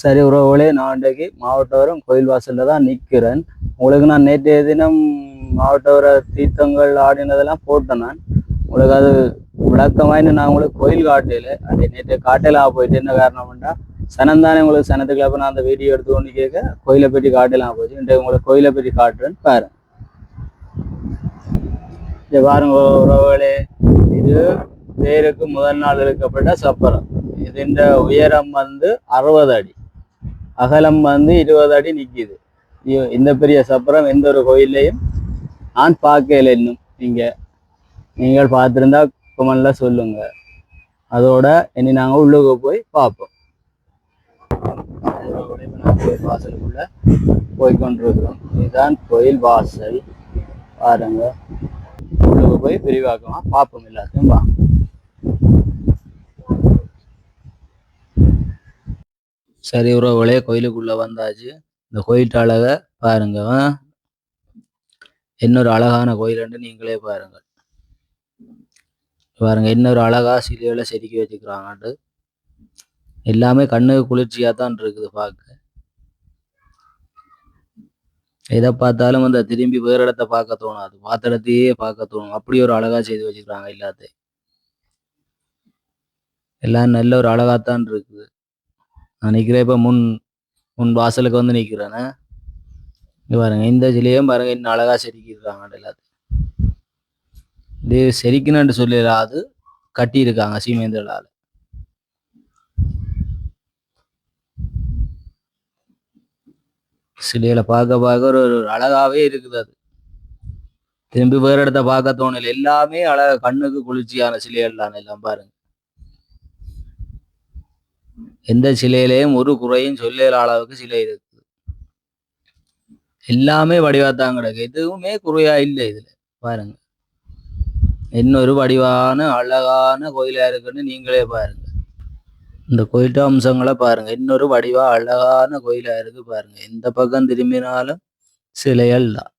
சரி உறவுகளே நான் இன்றைக்கு மாவட்டவரம் கோயில் வாசலில் தான் நிற்கிறேன் உங்களுக்கு நான் நேற்றைய தினம் மாவட்டவர தீர்த்தங்கள் ஆடினதெல்லாம் போட்டேன் நான். உங்களுக்கு அது விளக்கமாயின்னு நான் உங்களுக்கு கோயில் காட்டையில் அது நேற்று காட்டையில் போயிட்டு என்ன காரணம்னா சனம் தானே உங்களுக்கு சனத்துக்கு அப்புறம் நான் அந்த வீடியோ எடுத்து கொண்டு கேட்க கோயிலை பற்றி காட்டலாம் போச்சு இன்றைக்கு உங்களுக்கு கோயிலை பற்றி காட்டுறேன்னு பாருங்க. இங்க பாருங்க உறவுகளே இது பேருக்கு முதல் நாள் இழுக்கப்பட்ட சப்பரம். இதன் உயரம் வந்து அறுபது அடி. அகலம் வந்து இருபது அடி நிற்கிது ஐயோ, இந்த பெரிய சப்பரம் எந்த ஒரு கோயில்லையும் நான் பார்க்கல இன்னும். நீங்க நீங்கள் பார்த்துருந்தா கமெண்ட்ல சொல்லுங்க. அதோட இனி நாங்க உள்ளுக்கு போய் பார்ப்போம். கோயில் வாசலுக்குள்ள போய் கொண்டிருக்கிறோம். இதுதான் கோயில் வாசல். பாருங்க. உள்ளுக்கு போய் விரிவாக்கமாக பார்ப்போம் எல்லாத்தையும். வாங்க சரி உறவுகளே கோயிலுக்குள்ள வந்தாச்சு. இந்த கோயில்கிட்ட அழக பாருங்க. இன்னொரு அழகான கோயில்ண்டு நீங்களே பாருங்கள் பாருங்க இன்னொரு அழகா சிலையில செதுக்கி வச்சுக்கிறாங்கண்டு எல்லாமே கண்ணுக்கு குளிர்ச்சியா தான் இருக்குது பார்க்க. எதை பார்த்தாலும் அந்த திரும்பி வேற இடத்த பார்க்க தோணும். அது பார்த்த இடத்தையே பார்க்க தோணும். அப்படி ஒரு அழகா செய்து வச்சுக்கிறாங்க எல்லாத்தையும். எல்லாம் நல்ல ஒரு அழகாத்தான் இருக்குது. நான் நிற்கிறேன் இப்போ முன் முன் வாசலுக்கு வந்து நிற்கிறேனே பாருங்க இந்த சிலையும் பாருங்க இன்னும் அழகா செதுக்கியிருக்காங்க எல்லாத்தையும். இது செதுக்கணும்னு சொல்லல அது கட்டியிருக்காங்க சீமேந்திரலால். சிலையில பார்க்க பார்க்க ஒரு ஒரு அழகாவே இருக்குது அது. திரும்பி வேற இடத்த பார்க்க தோணல. எல்லாமே அழகா கண்ணுக்கு குளிர்ச்சியான சிலைகள் தான் எல்லாம் பாருங்க. எந்த சிலையிலையும் ஒரு குறையும் சொல்லல அளவுக்கு சிலை இருக்குது. எல்லாமே வடிவாத்தான் கிடக்கு எதுவுமே குறையா இல்லை இதுல. பாருங்க. இன்னொரு வடிவான அழகான கோயிலா இருக்குன்னு நீங்களே பாருங்க. இந்த கோயில்ட அம்சங்களை பாருங்க. இன்னொரு வடிவா அழகான கோயிலா இருக்கு பாருங்க. எந்த பக்கம் திரும்பினாலும் சிலைகள் தான்.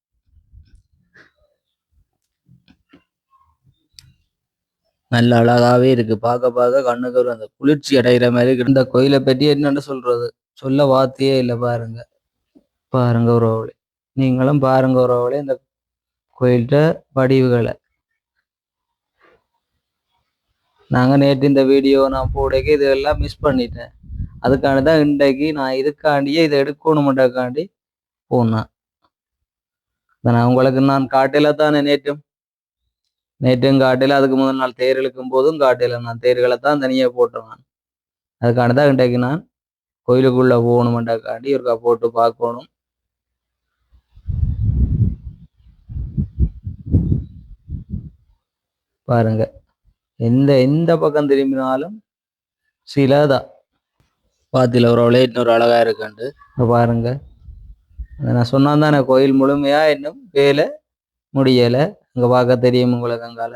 நல்ல அழகாவே இருக்கு. பார்க்க பார்க்க கண்ணுக்கு ஒரு அந்த குளிர்ச்சி அடைகிற மாதிரி இந்த கோயிலை பற்றி என்னன்னு சொல்றது? சொல்ல வார்த்தையே இல்லை பாருங்க. பாருங்க உறவுகளே. நீங்களும் பாருங்க உறவுகளே இந்த கோயில்கிட்ட வடிவுகளை. நாங்க நேற்று இந்த வீடியோ நான் போடக்கு இதெல்லாம் மிஸ் பண்ணிட்டேன். அதுக்காண்டி தான் இன்றைக்கு நான் இதுக்காண்டியே இதை எடுக்கணுமெண்டக்காண்டி போனேன். நான் உங்களுக்கு நான் காட்டில தானே நேற்றும். நேற்றும் காட்டில அதுக்கு முதல் நாள் தேர் இழுக்கும் போதும் காட்டில நான் தேர்களை தான் தனியாக போட்டுருவான் அதுக்கான தான் இன்றைக்கு நான் கோயிலுக்குள்ளே போகணுமெண்டா காட்டி ஒருக்கா போட்டு பார்க்கணும். பாருங்க. எந்த எந்த பக்கம் திரும்பினாலும் சிலதான் பாத்தியில் ஒரு அவ்வளோ இன்னொரு அழகா இருக்குண்டு. பாருங்க. நான் சொன்னா தானே கோயில் முழுமையாக இன்னும் வேலை முடியலை. அங்க பார்க்க தெரியும் உங்களுக்கு அங்கால.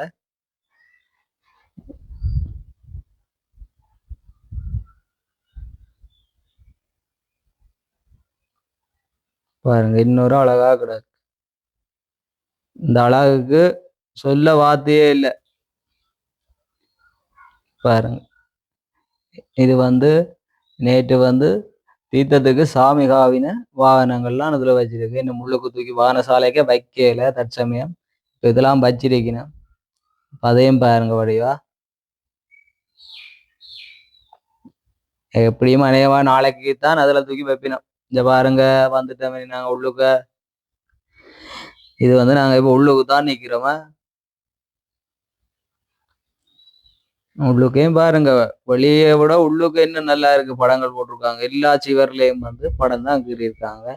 பாருங்க இன்னொரு அழகா கிடக்கு. இந்த அழகுக்கு சொல்ல வார்த்தையே இல்லை. பாருங்க. இது வந்து நேற்று வந்து தீர்த்தத்துக்கு சாமி காவின வாகனங்கள்லாம் இதுல வச்சிருக்கு. இன்னும் முள்ளுக்கு தூக்கி வாகன சாலைக்கே வைக்கல தற்சமயம். இப்போ இதெல்லாம் வச்சிருக்கணும். அதையும் பாருங்க வடிவா. எப்படியும் அநேகமா நாளைக்கு தான் அதுல தூக்கி வைப்பினோம். இந்த பாருங்க வந்துட்டோம் நாங்க உள்ளுக்க. இது வந்து நாங்க இப்போ உள்ளுக்கு தான் நிற்கிறோமா உள்ளுக்கையும் பாருங்க வெளியே விட உள்ளுக்கு இன்னும் நல்லா இருக்கு படங்கள் போட்டிருக்காங்க. எல்லா சிவர்லையும் வந்து படம் தான் கீறியிருக்காங்க.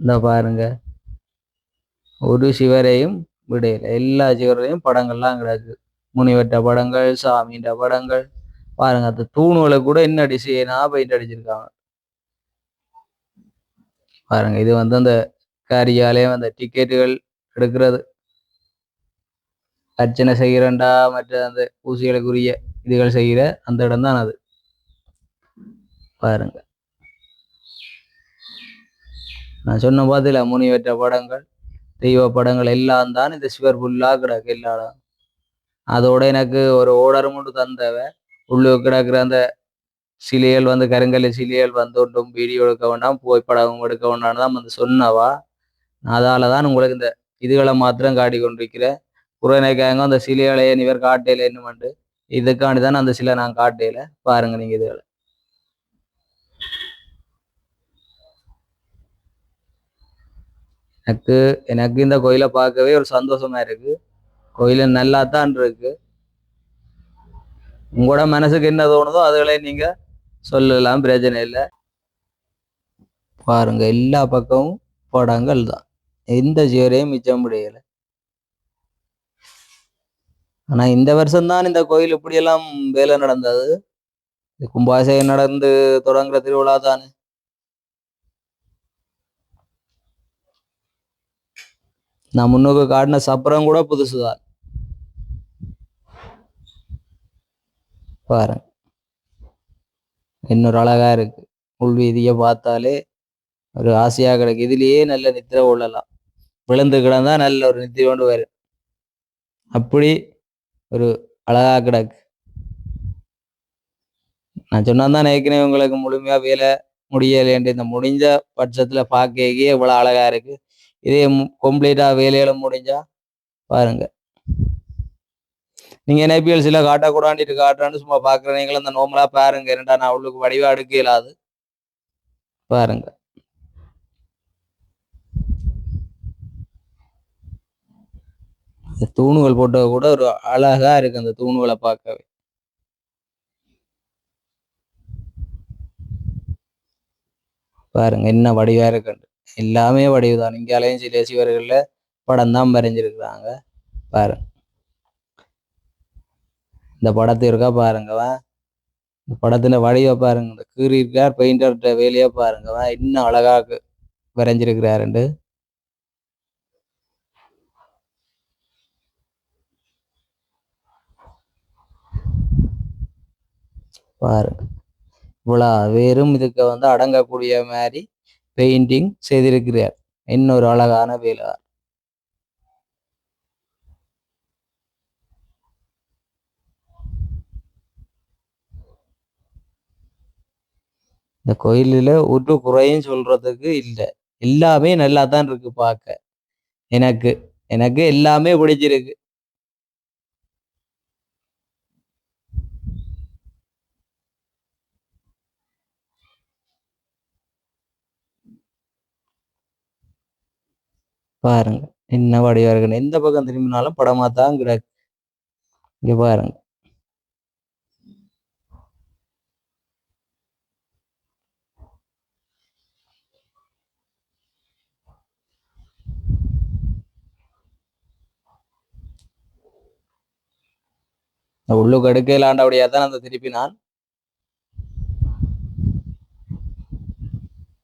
இந்த பாருங்க ஒரு சிவரையும் விடையில. எல்லா சிவரையும் படங்கள்லாம் கிடக்கு. முனிவட்ட படங்கள் சாமின்ற படங்கள். பாருங்க அந்த தூணுகளை கூட என்ன டிசைனா பெயிண்ட் அடிச்சிருக்காங்க. பாருங்க இது வந்து அந்த காரியாலயம் அந்த டிக்கெட்டுகள் எடுக்கிறது. அர்ச்சனை செய்கிறண்டா மற்ற அந்த ஊசிகளுக்குரிய இதுகள் செய்கிற அந்த இடம் தான் அது. பாருங்க. நான் சொன்ன பாத்துல முனிவற்ற படங்கள் தெய்வ படங்கள் எல்லாம் தான் இந்த சிவர் புல்லா கிடக்கு எல்லாரும். அதோட எனக்கு ஒரு ஓடர் மட்டும் தந்தவ. உள்ளுக்கு கிடக்குற அந்த சிலைகள் வந்து கருங்கல் சிலைகள் வந்து ஒன்றும் வீடியோ எடுக்க வேண்டாம் புகைப்படம் எடுக்க வேண்டாம் தான் வந்து சொன்னவா. அதால தான் உங்களுக்கு இந்த இதுகளை மாத்திரம் காட்டி கொண்டிருக்கிறேன். குறைநேக்காங்க அந்த சிலைகளையே இவர் காட்டையில என்னமெண்டு. இதுக்காண்டி தான் அந்த சிலை நான் காட்டையில பாருங்க நீங்க இதுகளை. எனக்கு எனக்கு இந்த கோயிலை பார்க்கவே ஒரு சந்தோஷமா இருக்கு. கோயில் நல்லா தான் இருக்கு. உங்களோட மனசுக்கு என்ன தோணுதோ அதுகளை நீங்க சொல்லலாம் பிரச்சனை இல்லை. பாருங்க எல்லா பக்கமும் படங்கள் தான். எந்த ஜீவரையும் மிச்சம் முடியல. ஆனா இந்த வருஷம் தான் இந்த கோயில் இப்படியெல்லாம் வேலை நடந்தது. கும்பாசை நடந்து தொடங்குற திருவிழா தானே நான் முன்னோக்கு காட்டின சப்பரம் கூட புதுசுதான் பாருங்க. இன்னொரு அழகா இருக்கு. உள்வீதியை பார்த்தாலே ஒரு ஆசையா கிடக்கு. இதுலயே நல்ல நித்திர கொள்ளலாம் விழுந்து கிடந்தா நல்ல ஒரு நித்திர கொண்டு வரும். அப்படி ஒரு அழகா கிடக்கு. நான் சொன்னா தான் ஏற்கனவே உங்களுக்கு முழுமையா வேலை முடியலைன்ட்டு இந்த முடிஞ்ச பட்சத்துல பார்க்கவே இவ்வளவு அழகா இருக்கு. இதே கம்ப்ளீட்டா வேலையில முடிஞ்சா பாருங்க. நீங்க காட்ட காட்டக்கூடாண்டிட்டு காட்டுறான்னு சும்மா பாக்குறீங்களா அந்த நோமலா பாருங்க. என்னடா நான் அவளுக்கு வடிவா எடுக்க பாருங்க. தூணுகள் போட்டது கூட ஒரு அழகா இருக்கு அந்த தூணுகளை பார்க்கவே. பாருங்க என்ன வடிவா இருக்குன்னு எல்லாமே வடிவு தான். இங்காலையும் சில சிவர்கள்ல படம் தான் வரைஞ்சிருக்கிறாங்க. பாரு. இந்த படத்தை இருக்கா பாருங்கவன் இந்த படத்துல வடிவ பாருங்க. இந்த கீறி இருக்கார் பெயிண்டர்கிட்ட வேலையை பாருங்கவன் இன்னும் அழகாக வரைஞ்சிருக்கிறாருண்டு. பாருங்க இவ்வளோ வெறும் இதுக்கு வந்து அடங்கக்கூடிய மாதிரி பெயிண்டிங் செய்திருக்கிறார். இன்னொரு அழகான வேலார் இந்த கோயிலில் ஒரு குறையும் சொல்றதுக்கு இல்லை. எல்லாமே நல்லா தான் இருக்கு பார்க்க. எனக்கு எனக்கு எல்லாமே பிடிச்சிருக்கு. பாருங்க. என்ன வடிவா இருக்குன்னு. எந்த பக்கம் திரும்பினாலும் படமா தான் கிடக்கு. இங்க பாருங்க. இந்த உள்ளுக்கு எடுக்கலாண்டபடியா தான் அந்த திருப்பி நான்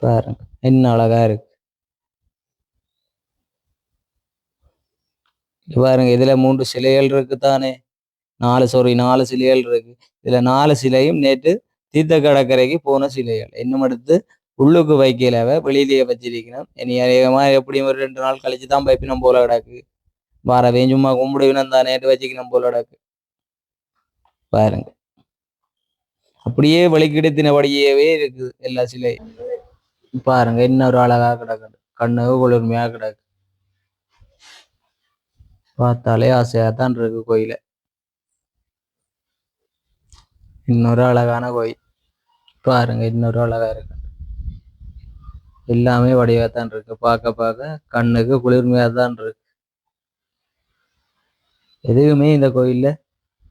பாருங்க. என்ன அழகா இருக்கு. பாருங்க இதுல மூன்று சிலைகள் இருக்கு தானே நாலு சாரி நாலு சிலைகள் இருக்கு. இதுல நாலு சிலையும் நேற்று தீர்த்த கடற்கரைக்கு போன சிலைகள். இன்னும் அடுத்து உள்ளுக்கு வைக்கலவ வெளியிலேயே வச்சிருக்கணும். இனி அதிகமா எப்படியும் ஒரு ரெண்டு நாள் கழிச்சு தான் பைப்பினம் போல கிடக்கு. வாரவே சும்மா கும்பிடுவினம் தான் நேற்று வச்சுக்கணும் போல கிடக்கு. பாருங்க. அப்படியே வெளிக்கிடத்தினபடியவே இருக்குது எல்லா சிலை பாருங்க இன்னொரு அழகா கிடக்குது. கண்ணு குளிர்மையா கிடக்கு. பார்த்தாலே ஆசையா தான் இருக்கு கோயில. இன்னொரு அழகான கோயில். பாருங்க இன்னொரு அழகா இருக்கு. எல்லாமே வடிவா தான் இருக்கு. பார்க்க பார்க்க கண்ணுக்கு குளிர்மையாக தான் இருக்கு. எதுவுமே இந்த கோயில்ல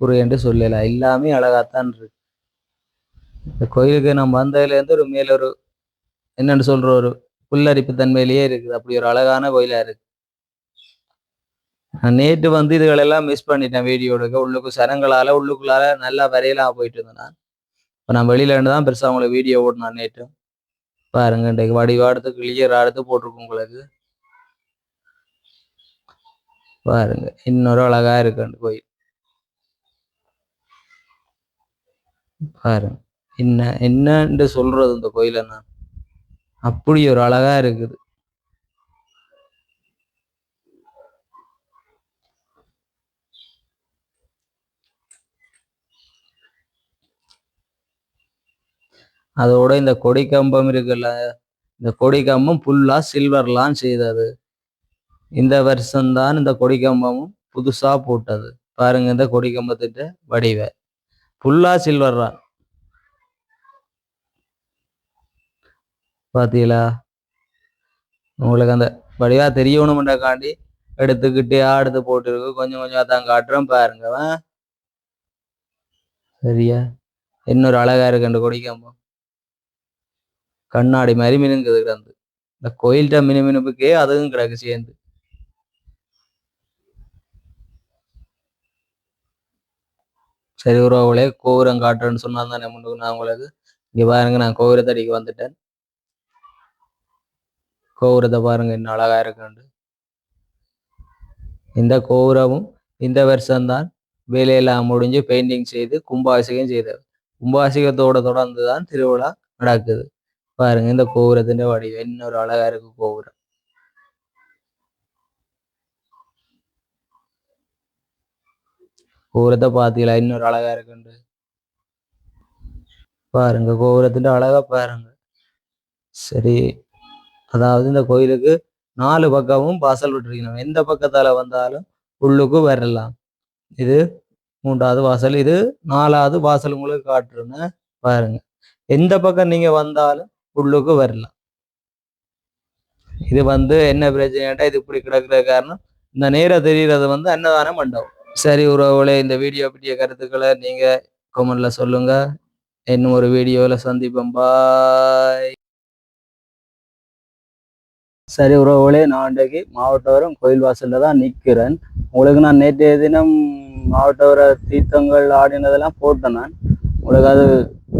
புரியன்று சொல்லல. எல்லாமே அழகாத்தான் இருக்கு. இந்த கோயிலுக்கு நம்ம வந்ததுல இருந்து ஒரு மேல ஒரு என்னன்னு சொல்ற ஒரு புல்லரிப்பு தன்மையிலேயே இருக்குது. அப்படி ஒரு அழகான கோயிலா இருக்கு. நேற்று வந்து இதுகளெல்லாம் மிஸ் பண்ணிட்டேன் வீடியோ எடுக்க. உள்ளுக்கு சரங்களால உள்ளுக்குள்ளால நல்லா வரையலாம் போயிட்டு இருந்தேன் நான். இப்போ நான் வெளியில இருந்து தான் பெருசா உங்களுக்கு வீடியோ ஓட்டினேன் நேற்று பாருங்க இன்றைக்கு வடிவாடுத்து கிளியர் அடுத்து போட்டிருக்கோம் உங்களுக்கு. பாருங்க இன்னொரு அழகா இருக்கு கோயில். பாருங்க என்ன என்னன்னு சொல்றது இந்த கோயில நான்? அப்படி ஒரு அழகா இருக்குது. அதோட இந்த கொடி கம்பம் இருக்குல்ல இந்த கொடி கம்பம் சில்வர்லாம் செய்தது. இந்த வருஷம்தான் இந்த கொடி கம்பமும் புதுசா போட்டது. பாருங்க இந்த கொடி கம்பத்திட்ட வடிவ. ஃபுல்லா சில்வர்ரா பாத்தீங்களா? உங்களுக்கு அந்த வடிவா தெரியணுமென்றக்காண்டி எடுத்துக்கிட்டே அடுத்து போட்டுருக்கு. கொஞ்சம் கொஞ்சம் தான் காட்டுறேன் பாருங்க சரியா? இன்னொரு அழகா இருக்கு அந்த கொடி கம்பம். கண்ணாடி மாதிரி மினுங்குது கிடந்து. இந்த கோயில்கிட்ட மினு மினுப்புக்கே அதுவும் கிடக்கு சேர்ந்து. சரி உறவுகளே கோபுரம் காட்டுறேன்னு சொன்னா தானே முன்னுக்கு நான் உங்களுக்கு? இங்கே பாருங்க நான் கோபுரத்தடிக்கு வந்துட்டேன். கோபுரத்தை பாருங்க இன்னும் அழகா இருக்குண்டு இந்த கோபுரமும் இந்த வருஷம்தான் வேலையெல்லாம் முடிஞ்சு பெயிண்டிங் செய்து கும்பாபிஷேகம் செய்தது கும்பாபிஷேகத்தோட தொடர்ந்து தான் திருவிழா நடக்குது. பாருங்க இந்த கோபுரத்தின் வடிவம் இன்னொரு அழகா இருக்கு கோபுரம். கோபுரத்தை பார்த்தீங்களா? இன்னொரு அழகா இருக்குண்டு. பாருங்க கோபுரத்தின் அழகா பாருங்க. சரி அதாவது இந்த கோயிலுக்கு நாலு பக்கமும் வாசல் விட்டுருக்கணும். எந்த பக்கத்தால வந்தாலும் உள்ளுக்கு வரலாம். இது மூன்றாவது வாசல் இது நாலாவது வாசல் உங்களுக்கு காட்டுறேன்னு பாருங்க. எந்த பக்கம் நீங்க வந்தாலும் உள்ளுக்கு வரலாம் இது வந்து என்ன பிரச்சனைட்டா இது இப்படி கிடக்குற காரணம் இந்த நேரம் தெரிகிறது வந்து அன்னதான மண்டபம். சரி உறவுகளே இந்த வீடியோ பற்றிய கருத்துக்களை நீங்க கமெண்ட்ல சொல்லுங்க. இன்னும் ஒரு வீடியோல சந்திப்போம். பாய் சரி உறவுகளே நான் இன்றைக்கு மாவட்டவரம் கோயில் வாசலில் தான் நிற்கிறேன் உங்களுக்கு நான் நேற்றைய தினம் மாவட்டவர தீர்த்தங்கள் ஆடினதெல்லாம் போட்டேன் நான். உங்களுக்கு அது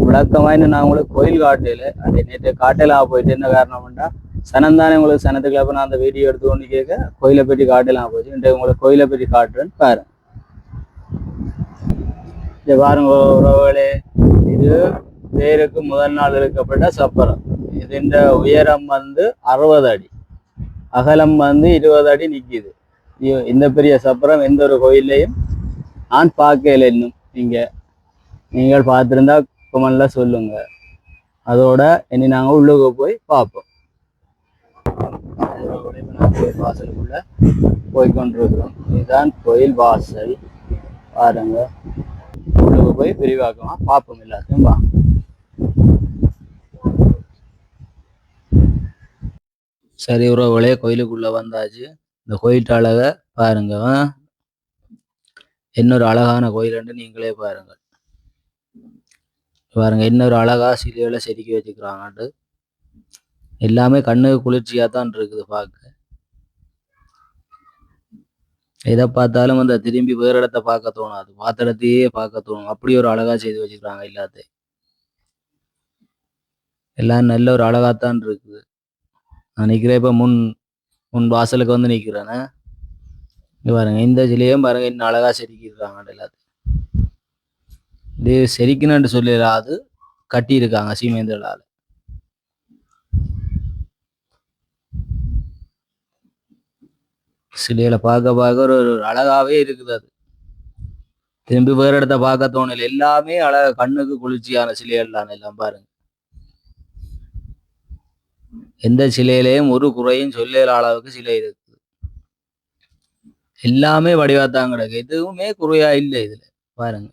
விளக்கமாயின்னு நான் உங்களுக்கு கோயில் காட்டையில அது நேற்று காட்டையில போயிட்டு என்ன காரணம்னா சனம் தானே உங்களுக்கு சனத்துக்கு அப்போ நான் அந்த வீடியோ எடுத்து கொண்டு கேட்க கோயிலை பற்றி காட்டலாம் போச்சு இன்றைக்கு உங்களுக்கு கோயிலை பற்றி காட்டுறேன்னு பாருங்க. இது பாருங்க உறவுகளே இது பேருக்கு முதல் நாள் இருக்கப்பட்ட சப்பரம். இதுன்ற உயரம் வந்து அறுபது அடி. அகலம் வந்து இருபது அடி நிக்குது. இந்த பெரிய சப்பரம் எந்த ஒரு கோயில்லையும் நான் பார்க்கல இன்னும் நீங்க நீங்கள் பார்த்துருந்தா கமெண்ட்ல சொல்லுங்க. அதோட இனி நாங்க உள்ளுக்கு போய் பார்ப்போம். கோயில் வாசலுக்குள்ள போய் கொண்டிருக்கிறோம் இதுதான் கோயில் வாசல். பாருங்க. உள்ளுக்கு போய் விரிவாக்கமா பார்ப்போம் எல்லாத்தையும். வா. சரி உறவுகளே கோயிலுக்குள்ள வந்தாச்சு. இந்த கோயில்கிட்ட அழக பாருங்க. இன்னொரு அழகான கோயில்ண்டு நீங்களே பாருங்க பாருங்க இன்னொரு அழகா சிலையில செதுக்கி வச்சுக்கிறாங்கட்டு எல்லாமே கண்ணுக்கு குளிர்ச்சியா தான் இருக்குது பார்க்க. எதை பார்த்தாலும் அந்த திரும்பி வேற இடத்த பார்க்க தோணாது பார்த்த இடத்தையே பார்க்க தோணும். அப்படி ஒரு அழகா செய்து வச்சுக்கிறாங்க எல்லாத்தையும். எல்லாம் நல்ல ஒரு அழகாத்தான் இருக்குது. நான் நிற்கிறேன் இப்போ முன் முன் வாசலுக்கு வந்து நிற்கிறேன்னு பாருங்க இந்த சிலையும் பாருங்க இன்னும் அழகா செதுக்கிடுறாங்க எல்லாத்தையும். இது செரிக்கணும்னு சொல்லிடாது அது சீமேந்திரலால். சிலையில பார்க்க பார்க்க ஒரு ஒரு அழகாவே இருக்குது அது. திரும்பி வேற இடத்த பார்க்க தோணல. எல்லாமே அழகா கண்ணுக்கு குளிர்ச்சியான சிலைகள் எல்லாம் பாருங்க. எந்த சிலையிலையும் ஒரு குறையும் சொல்லல அளவுக்கு சிலை இருக்குது எல்லாமே வடிவாத்தான் கிடக்கு. எதுவுமே குறையா இல்லை இதுல. பாருங்க.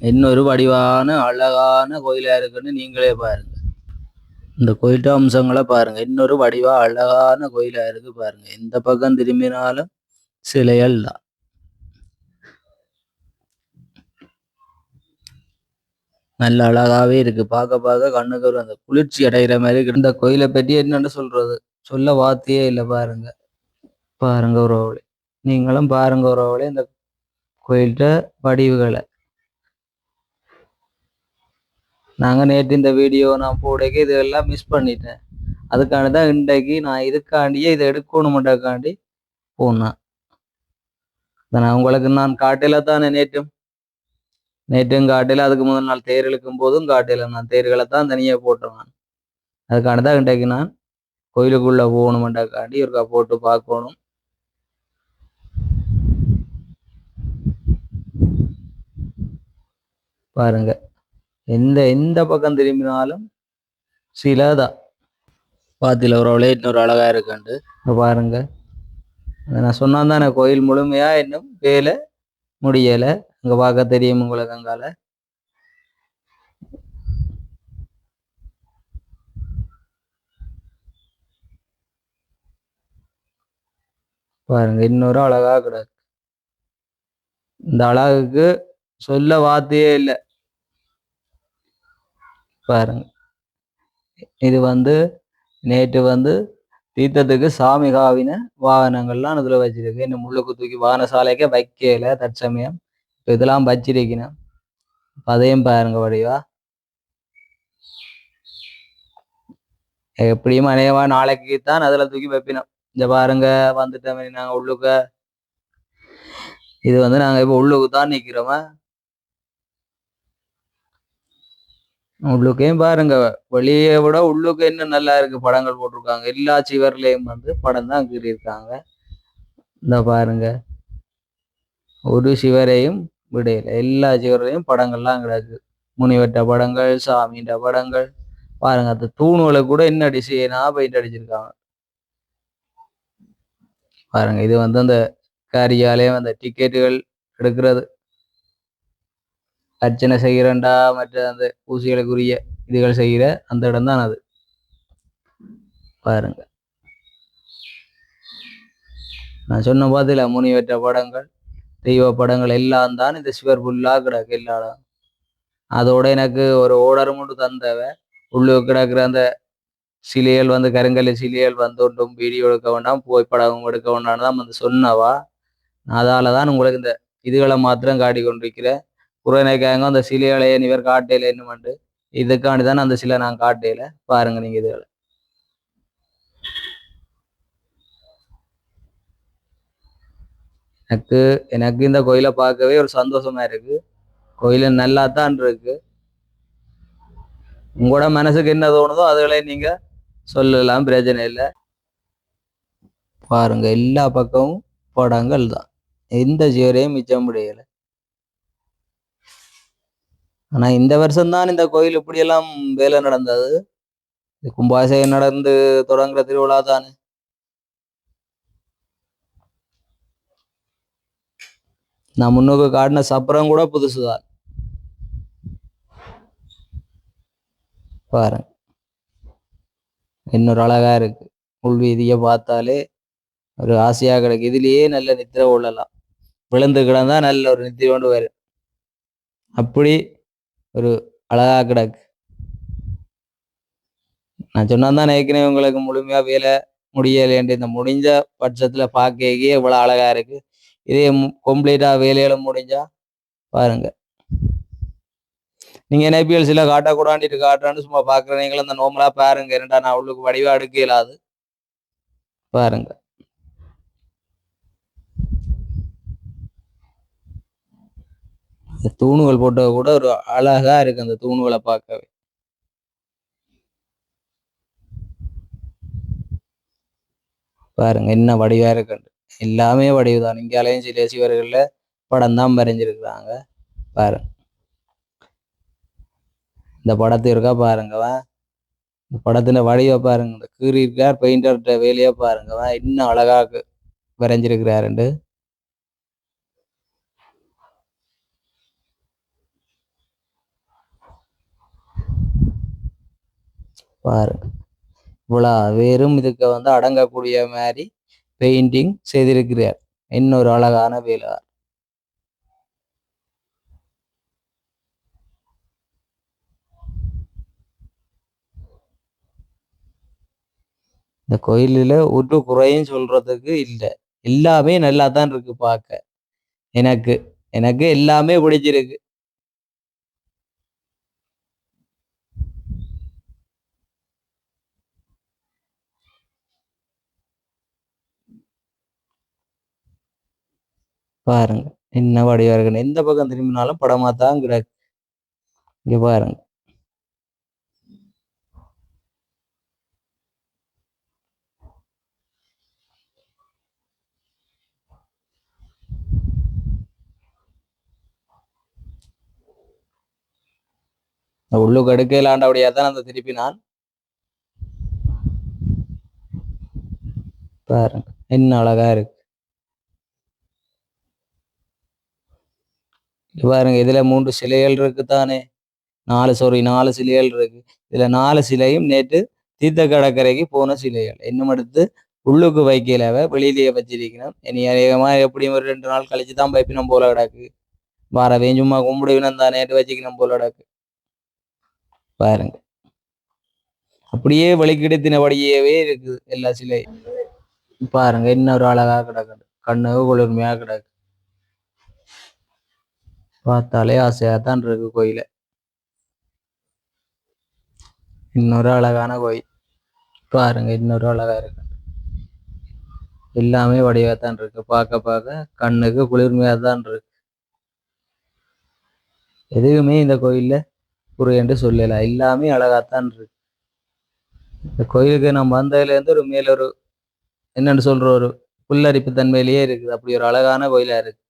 இன்னொரு வடிவான அழகான கோயிலா இருக்குன்னு நீங்களே பாருங்க. இந்த கோயில்ட அம்சங்களை பாருங்க. இன்னொரு வடிவா அழகான கோயிலா இருக்கு பாருங்க. எந்த பக்கம் திரும்பினாலும் சிலைகள் தான் நல்ல அழகாவே இருக்கு. பார்க்க பார்க்க கண்ணுக்கு ஒரு அந்த குளிர்ச்சி அடைகிற மாதிரி இருக்கு. இந்த கோயிலை பற்றி என்னன்னு சொல்றது? சொல்ல வார்த்தையே இல்லை பாருங்க. பாருங்க உறவுகளே. நீங்களும் பாருங்க உறவுகளே. இந்த கோயில்கிட்ட வடிவுகளை. நாங்கள் நேற்று இந்த வீடியோ நான் போடக்கு இதெல்லாம் மிஸ் பண்ணிட்டேன். அதுக்காண்டி தான் இன்றைக்கு நான் இதுக்காண்டியே இதை எடுக்கணுமென்றக்காண்டி போனேன். நான் உங்களுக்கு நான் காட்டில தானே நேற்றும். நேற்றும் காட்டில அதுக்கு முதல் நாள் தேர் இழுக்கும் போதும் காட்டில நான் தேர்களை தான் தனியாக போட்டேன் நான். அதுக்காண்டி தான் இன்றைக்கு நான் கோயிலுக்குள்ளே போகணுமென்றக்காண்டி இருக்கா போட்டு பார்க்கணும். பாருங்கள் எந்த எந்த பக்கம் திரும்பினாலும் சிலதான் பாத்தில ஒரு அவளே இன்னொரு அழகா இருக்குண்டு. இங்க பாருங்க. அத நான் சொன்னான் தானே கோயில் முழுமையா இன்னும் வேலை முடியல. அங்க பார்க்க தெரியும் உங்களுக்கு அங்கால பாருங்க இன்னொரு அழகா கிடக்கு. இந்த அழகுக்கு சொல்ல வார்த்தையே இல்லை. பாருங்க. இது வந்து நேற்று வந்து தீர்த்தத்துக்கு சாமி காவின வாகனங்கள்லாம் இதில் வச்சிருக்கு. இன்னும் முள்ளுக்கு தூக்கி வாகன சாலைக்கே வைக்கல தற்சமயம். இப்ப இதெல்லாம் வச்சிருக்கணும். அதையும் பாருங்க வடிவா. எப்படியும் அநேகமா நாளைக்கு தான் அதுல தூக்கி வைப்பினோம். இந்த பாருங்க வந்துட்டோம் நாங்க உள்ளுக்க. இது வந்து நாங்க இப்போ உள்ளுக்கு தான் நிற்கிறோமா உள்ளுக்கையும் பாருங்க வெளியே விட உள்ளுக்கு இன்னும் நல்லா இருக்கு படங்கள் போட்டிருக்காங்க. எல்லா சிவர்லையும் வந்து படம் தான் கீறியிருக்காங்க. இந்த பாருங்க. ஒரு சிவரையும் விடையில. எல்லா சிவரையும் படங்கள்லாம் கிடக்கு. முனிவட்ட படங்கள் சாமின்ற படங்கள். பாருங்க அந்த தூணுகளை கூட என்ன டிசைனா பெயிண்ட் அடிச்சிருக்காங்க. பாருங்க இது வந்து அந்த காரியாலயம் அந்த டிக்கெட்டுகள் எடுக்கிறது. அர்ச்சனை செய்கிறண்டா மற்ற அந்த பூசிகளுக்குரிய இதுகள் செய்கிற அந்த இடம் தான் அது. பாருங்க. நான் சொன்ன பார்த்துல முனிவற்ற படங்கள் தெய்வ படங்கள் எல்லாம் தான் இந்த சிவர் புல்லா கிடக்கு எல்லா இடம். அதோட எனக்கு ஒரு ஓடர் மட்டும் தந்தவ. உள்ளுக்கு கிடக்குற அந்த சிலைகள் வந்து கருங்கல் சிலைகள் வந்து ஒன்றும் வீடியோ எடுக்க வேண்டாம் புகைப்படம் எடுக்க வேண்டாம் தான் வந்து சொன்னவா. அதால தான் உங்களுக்கு இந்த இதுகளை மாத்திரம் காட்டி கொண்டிருக்கிறேன். குறைநேக்காங்க அந்த சிலைகளை இவர் காட்டையில என்னமெண்டு இதுக்காண்டி தான் அந்த சிலை நான் காட்டையில பாருங்க நீங்க இதுகளை. எனக்கு எனக்கு இந்த கோயிலை பார்க்கவே ஒரு சந்தோஷமா இருக்கு. கோயில் நல்லா தான் இருக்கு. உங்களோட மனசுக்கு என்ன தோணுதோ அதுகளை நீங்க சொல்லலாம் பிரச்சனை இல்லை. பாருங்க எல்லா பக்கமும் படங்கள் தான் எந்த ஜீவரையும் மிச்சம் முடியலை. ஆனா இந்த வருஷம் தான் இந்த கோயில் இப்படியெல்லாம் வேலை நடந்தது. கும்பாசையம் நடந்து தொடங்குற திருவிழா தானே. நான் முன்னுக்கு காட்டின சப்பரம் கூட புதுசுதான் பாருங்க. இன்னொரு அழகா இருக்கு. உள்வீதியை பார்த்தாலே ஒரு ஆசையா கிடைக்கும் இதுலயே நல்ல நித்திரை கொள்ளலாம் விழுந்து கிடந்தா நல்ல ஒரு நித்திரை கொண்டு வரும். அப்படி ஒரு அழகா கிடக்கு. நான் சொன்னாதான் ஏற்கனவே உங்களுக்கு முழுமையா வேலை முடியலைன்ட்டு இந்த முடிஞ்ச பட்சத்துல பார்க்கவே இவ்வளவு அழகா இருக்கு. இதே கம்ப்ளீட்டா வேலைகளும் முடிஞ்சா பாருங்க. நீங்க NIPL சில காட்டக்கூடாண்டிட்டு காட்டுறான்னு சும்மா பாக்குற நீங்களும் அந்த நோமலா பாருங்க. ரெண்டா நான் உள்ளுக்கு வடிவா எடுக்க இயலாது பாருங்க. இந்த தூணுகள் போட்டது கூட ஒரு அழகா இருக்கு அந்த தூணுகளை பார்க்கவே. பாருங்க என்ன வடிவா இருக்குன்னு எல்லாமே வடிவு தான் இங்காலையும் சில சிவர்கள்ல படம் தான் வரைஞ்சிருக்கிறாங்க. பாருங்க இந்த படத்து இருக்கா பாருங்கவன் இந்த படத்துல வடிவ பாருங்க. இந்த கீறி இருக்கார் பெயிண்டர்கிட்ட வேலையா பாருங்கவன் இன்னும் அழகா வரைஞ்சிருக்கிறாருண்டு பாருங்க இவ்வளோ வெறும் இதுக்கு வந்து அடங்கக்கூடிய மாதிரி பெயிண்டிங் செய்திருக்கிறார். இன்னொரு அழகான வேலார். இந்த கோயிலில் ஒரு குறையும் சொல்றதுக்கு இல்லை. எல்லாமே நல்லா தான் இருக்கு பார்க்க. எனக்கு எனக்கு எல்லாமே பிடிச்சிருக்கு. பாருங்க. என்ன வடிவா இருக்குன்னு. எந்த பக்கம் திரும்பினாலும் படமா தான் கிடக்கு இங்க பாருங்க. உள்ளு உள்ளுக்கு எடுக்கலாண்டபடியா தான் அந்த திருப்பி நான் பாருங்க. என்ன அழகா இருக்கு இது பாருங்க இதுல மூன்று சிலைகள் இருக்கு தானே நாலு சாரி நாலு சிலைகள் இருக்கு. இதுல நாலு சிலையும் நேற்று தீர்த்த கடற்கரைக்கு போன சிலைகள். இன்னும் அடுத்து உள்ளுக்கு வைக்கலவ வெளியிலேயே வச்சிருக்கணும். இனி அதிகமா எப்படியும் ஒரு ரெண்டு நாள் கழிச்சு தான் பைப்பினம் போல கிடக்கு. வாரவே சும்மா கும்பிடுவினம் தான் நேற்று வச்சுக்கணும் போல கிடக்கு. பாருங்க. அப்படியே வெளிக்கிடத்தினபடியவே இருக்குது எல்லா சிலையும். பாருங்க இன்னொரு அழகா கிடக்குது. கண்ணு குளிர்மையா கிடக்கு. பார்த்தாலே ஆசையா தான் இருக்கு கோயில. இன்னொரு அழகான கோயில். பாருங்க இன்னொரு அழகா இருக்கு. எல்லாமே வடிவா தான் இருக்கு. பார்க்க பார்க்க கண்ணுக்கு குளிர்மையாக தான் இருக்கு. எதுவுமே இந்த கோயில்ல குறை என்று சொல்லல. எல்லாமே அழகாத்தான் இருக்கு. இந்த கோயிலுக்கு நம்ம வந்ததுல இருந்து ஒரு மேல ஒரு என்னன்னு சொல்ற ஒரு புல்லரிப்பு தன்மையிலேயே இருக்குது. அப்படி ஒரு அழகான கோயிலா இருக்கு.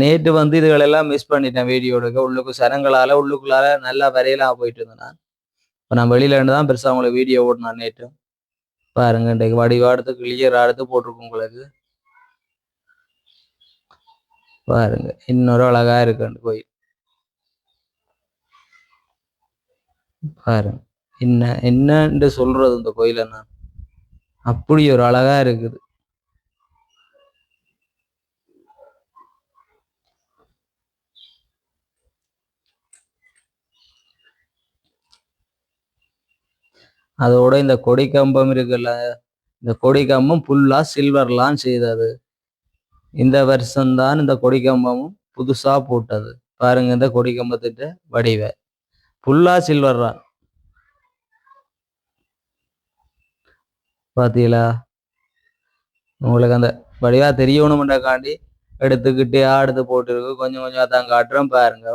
நேற்று வந்து இதுகளெல்லாம் மிஸ் பண்ணிட்டேன் வீடியோ எடுக்க. உள்ளுக்கு சரங்களால் உள்ளுக்குள்ளால நல்லா வரையலாம் போயிட்டு இருந்தேன் நான். இப்போ நான் வெளியில இருந்து தான் பெருசாக உங்களுக்கு வீடியோ ஓடினான் நேற்று பாருங்க இன்றைக்கு வடிவாடுத்து எடுத்து கிளியரா எடுத்து உங்களுக்கு. பாருங்க இன்னொரு அழகா இருக்கு கோயில். பாருங்க என்ன என்னன்னு சொல்றது இந்த கோயில நான். அப்படி ஒரு அழகா இருக்குது. அதோட இந்த கொடி கம்பம் இருக்குல்ல இந்த கொடி கம்பம் ஃபுல்லா சில்வர்லாம் செய்தது. இந்த வருஷம்தான் இந்த கொடி கம்பமும் புதுசா போட்டது. பாருங்க இந்த கொடி கம்பத்திட்ட வடிவ. ஃபுல்லா சில்வர்ரா பாத்தீங்களா? உங்களுக்கு அந்த வடிவா தெரியணுமென்றக்காண்டி எடுத்துக்கிட்டே அடுத்து போட்டுருக்கு. கொஞ்சம் கொஞ்சம் தான் காட்டுறோம் பாருங்க.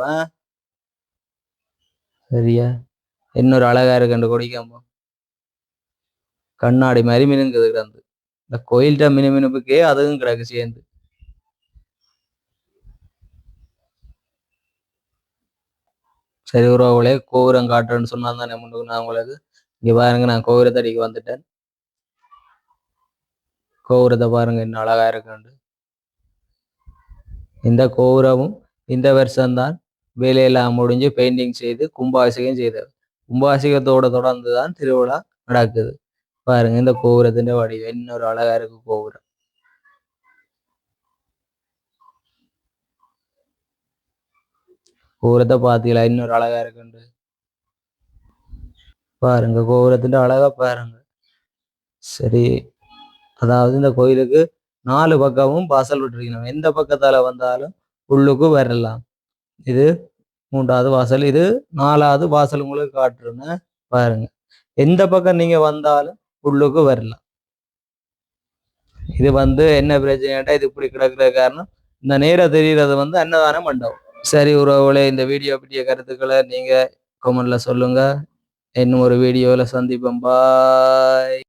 சரியா? இன்னொரு அழகா இருக்கு அந்த கொடி கம்பம். கண்ணாடி மாதிரி மினுங்குது கிடந்து. இந்த கோயில்கிட்ட மினு மினுப்புக்கே அதுவும் கிடக்கு சேர்ந்து. சரி உறவுகளே கோபுரம் காட்டுறேன்னு சொன்னா தானே முன்னுக்கு உங்களுக்கு. இங்க பாருங்க நான் கோபுரத்தடிக்கு வந்துட்டேன். கோபுரத்தை பாருங்க இன்னும் அழகா இருக்குண்டு இந்த கோபுரமும் இந்த வருஷம்தான் வேலையெல்லாம் முடிஞ்சு பெயிண்டிங் செய்து கும்பாபிஷேகம் செய்தது. கும்பாபிஷேகத்தோட தொடர்ந்து தான் திருவிழா நடக்குது. பாருங்க இந்த கோபுரத்தின் வடிவம். இன்னொரு அழகா இருக்கு கோபுரம். கோபுரத்தை பாத்தீங்களா இன்னொரு அழகா இருக்குண்டு. பாருங்க கோபுரத்தின் அழகா பாருங்க. சரி அதாவது இந்த கோயிலுக்கு நாலு பக்கமும் வாசல் விட்டுருக்கணும். எந்த பக்கத்தால வந்தாலும் உள்ளுக்கு வரலாம். இது மூன்றாவது வாசல் இது நாலாவது வாசல் உங்களுக்கு காட்டுறேன்னு பாருங்க. எந்த பக்கம் நீங்க வந்தாலும் உள்ளுக்கு வரலாம் இது வந்து என்ன பிரச்சனைட்டா இது இப்படி கிடக்குற காரணம் இந்த நேரம் தெரியறது வந்து அன்னதான மண்டபம் சரி உறவுகளே இந்த வீடியோ பற்றிய கருத்துக்களை நீங்க கமெண்ட்ல சொல்லுங்க. இன்னும் ஒரு வீடியோவில் சந்திப்போம். பாய்